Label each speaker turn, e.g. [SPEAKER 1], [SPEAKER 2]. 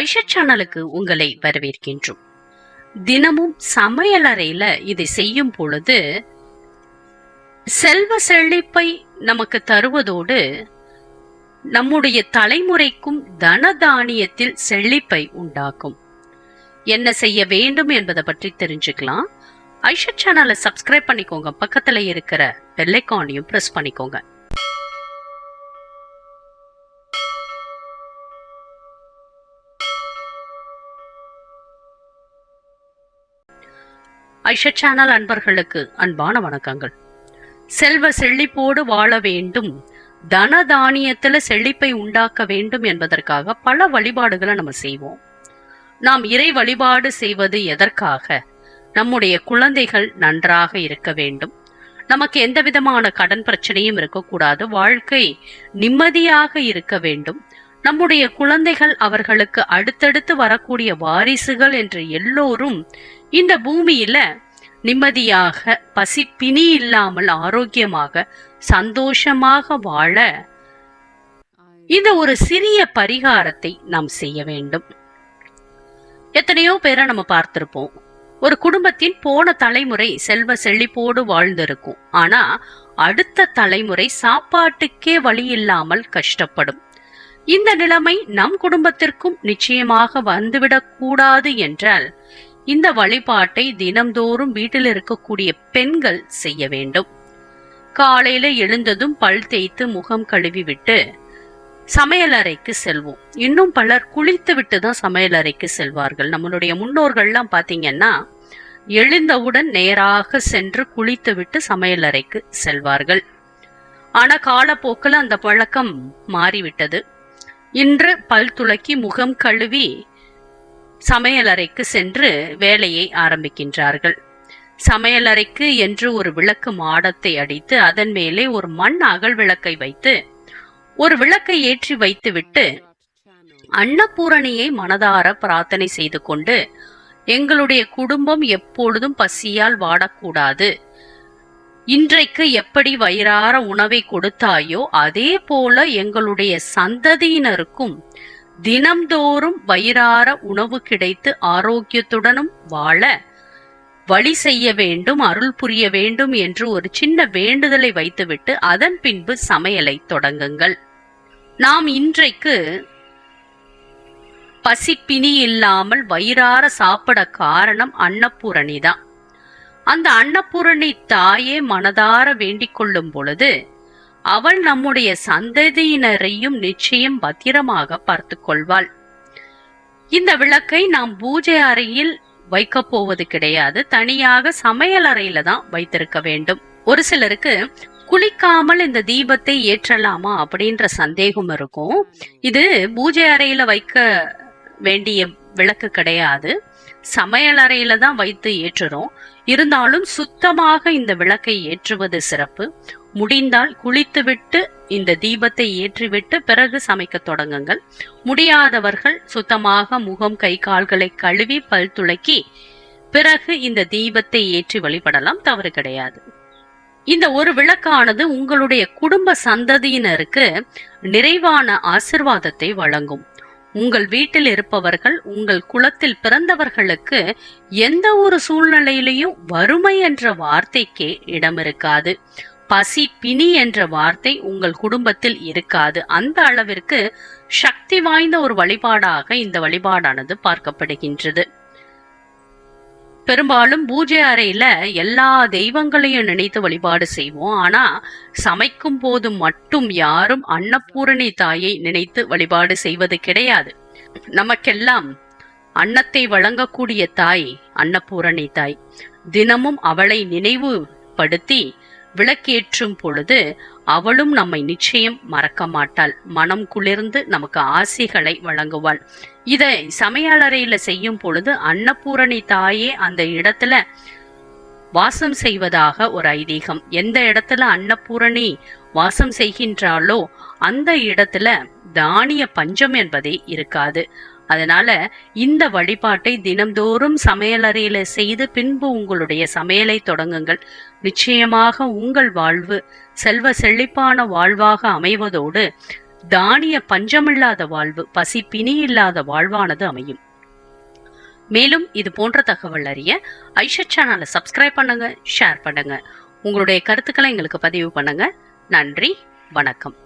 [SPEAKER 1] ஐஷா சேனலுக்கு உங்களை வரவேற்கின்றோம். தினமும் சமையலறையில இதை செய்யும் பொழுது செல்வ செழிப்பை நமக்கு தருவதோடு நம்முடைய தலைமுறைக்கும் தனதானியத்தில் செழிப்பை உண்டாக்கும். என்ன செய்ய வேண்டும் என்பதை பற்றி தெரிஞ்சுக்கலாம். ஐஷா சேனலை சப்ஸ்கிரைப் பண்ணிக்கோங்க. பக்கத்துல இருக்கிற பெல்லைக்கானையும் பிரஸ் பண்ணிக்கோங்க. ஐஷா சேனல் அன்பர்களுக்கு அன்பான வணக்கங்கள். செல்வ செழிப்போடு வாழ வேண்டும் தன தானியத்தில் செழிப்பை உண்டாக்க வேண்டும் என்பதற்காக பல வழிபாடுகளை நம்ம செய்வோம். நாம் இறை வழிபாடு செய்வது எதற்காக? நம்முடைய குழந்தைகள் நன்றாக இருக்க வேண்டும். நமக்கு எந்த விதமான கடன் பிரச்சனையும் இருக்கக்கூடாது. வாழ்க்கை நிம்மதியாக இருக்க வேண்டும். நம்முடைய குழந்தைகள் அவர்களுக்கு அடுத்தடுத்து வரக்கூடிய வாரிசுகள் என்று எல்லோரும் இந்த பூமியில நிம்மதியாக பசிப்பினி இல்லாமல் ஆரோக்கியமாக சந்தோஷமாக வாழ இந்த ஒரு சிறிய பரிகாரத்தை நாம் செய்ய வேண்டும். எத்தனையோ பேரை நம்ம பார்த்திருப்போம். ஒரு குடும்பத்தின் போன தலைமுறை செல்வ செழிப்போடு வாழ்ந்திருக்கும். ஆனா அடுத்த தலைமுறை சாப்பாட்டுக்கே வழி இல்லாமல் கஷ்டப்படும். இந்த நிலைமை நம் குடும்பத்திற்கும் நிச்சயமாக வந்துவிடக் கூடாது என்றால் இந்த வழிபாட்டை தினம்தோறும் வீட்டில் இருக்கக்கூடிய பெண்கள் செய்ய வேண்டும். காலையில எழுந்ததும் பல் தேய்த்து முகம் கழுவி விட்டு சமையலறைக்கு செல்வோம். இன்னும் பலர் குளித்து விட்டு தான் சமையலறைக்கு செல்வார்கள். நம்மளுடைய முன்னோர்கள்லாம் பாத்தீங்கன்னா எழுந்தவுடன் நேராக சென்று குளித்து விட்டு சமையலறைக்கு செல்வார்கள். ஆனா காலப்போக்கில் அந்த பழக்கம் மாறிவிட்டது. இன்று பல் துளக்கி முகம் கழுவி சமையலறைக்கு சென்று வேலையை ஆரம்பிக்கின்றார்கள். சமையலறைக்கு என்று ஒரு விளக்கு மாடத்தை அடித்து அதன் மேலே ஒரு மண் அகல் விளக்கை வைத்து ஒரு விளக்கை ஏற்றி வைத்துவிட்டு அன்னபூரணியை மனதார பிரார்த்தனை செய்து கொண்டு எங்களுடைய குடும்பம் எப்பொழுதும் பசியால் வாடக்கூடாது இன்றைக்கு எப்படி வயிறார உணவை கொடுத்தாயோ அதே போல எங்களுடைய சந்ததியினருக்கும் தினம்தோறும் வயிறார உணவு கிடைத்து ஆரோக்கியத்துடனும் வாழ வழி செய்ய வேண்டும் அருள் புரிய வேண்டும் என்று ஒரு சின்ன வேண்டுதலை வைத்துவிட்டு அதன் பின்பு சமையலை தொடங்குங்கள். நாம் இன்றைக்கு பசிப்பினி இல்லாமல் வயிறார சாப்பிட காரணம் அன்னபூரணி தான். அந்த அன்னபூரணி தாயே மனதார வேண்டிக் கொள்ளும் பொழுது அவள் நம்முடைய சந்ததியினரையும் நிச்சயம் பத்திரமாக பார்த்து கொள்வாள். இந்த விளக்கை நாம் பூஜை அறையில் வைக்க போவது கிடையாது. தனியாக சமையல் அறையில தான் வைத்திருக்க வேண்டும். ஒரு சிலருக்கு குளிக்காமல் இந்த தீபத்தை ஏற்றலாமா அப்படின்ற சந்தேகம் இருக்கும். இது பூஜை அறையில வைக்க வேண்டிய விளக்கு கிடையாது. சமையலறையில தான் வைத்து ஏற்றுறோம். இருந்தாலும் சுத்தமாக இந்த விளக்கை ஏற்றுவது சிறப்பு. முடிந்தால் குளித்துவிட்டு இந்த தீபத்தை ஏற்றிவிட்டு பிறகு சமைக்க தொடங்குங்கள். முடியாதவர்கள் சுத்தமாக முகம் கை கால்களை கழுவி பல் துளக்கி பிறகு இந்த தீபத்தை ஏற்றி வழிபடலாம். தவறு கிடையாது. இந்த ஒரு விளக்கானது உங்களுடைய குடும்ப சந்ததியினருக்கு நிறைவான ஆசிர்வாதத்தை வழங்கும். உங்கள் வீட்டில் இருப்பவர்கள் உங்கள் குலத்தில் பிறந்தவர்களுக்கு எந்த ஒரு சூழ்நிலையிலையும் வறுமை என்ற வார்த்தைக்கே இடம் இருக்காது. பசி பிணி என்ற வார்த்தை உங்கள் குடும்பத்தில் இருக்காது. அந்த அளவிற்கு சக்தி வாய்ந்த ஒரு வழிபாடாக இந்த வழிபாடானது பார்க்கப்படுகின்றது. பெரும்பாலும் பூஜை அறையில எல்லா தெய்வங்களையும் நினைத்து வழிபாடு செய்வோம். ஆனா சமைக்கும் போது மட்டும் யாரும் அன்னபூரணி தாயை நினைத்து வழிபாடு செய்வது கிடையாது. நமக்கெல்லாம் அன்னத்தை வழங்கக்கூடிய தாய் அன்னபூரணி தாய். தினமும் அவளை நினைவுபடுத்தி விளக்கேற்றும் பொழுது அவளும் நம்மை நிச்சயம் மறக்க மாட்டாள். மனம் குளிர்ந்து நமக்கு ஆசிகளை வழங்குவாள். இதை சமையலறையில செய்யும் பொழுது அன்னபூரணி தாயே அந்த இடத்துல வாசம் செய்வதாக ஒரு ஐதீகம். எந்த இடத்துல அன்னபூரணி வாசம் செய்கின்றாளோ அந்த இடத்துல தானிய பஞ்சம் என்பதே இருக்காது. அதனால இந்த வழிபாட்டை தினம்தோறும் சமையலறையில செய்து பின்பு உங்களுடைய சமையலை தொடங்குங்கள். நிச்சயமாக உங்கள் வாழ்வு செல்வ செழிப்பான வாழ்வாக அமைவதோடு தானிய பஞ்சமில்லாத வாழ்வு பசி பிணி இல்லாத வாழ்வானது அமையும். மேலும் இது போன்ற தகவல் அறிய ஐஷா சேனலை சப்ஸ்கிரைப் பண்ணுங்க ஷேர் பண்ணுங்க. உங்களுடைய கருத்துக்களை எங்களுக்கு பதிவு பண்ணுங்க. நன்றி வணக்கம்.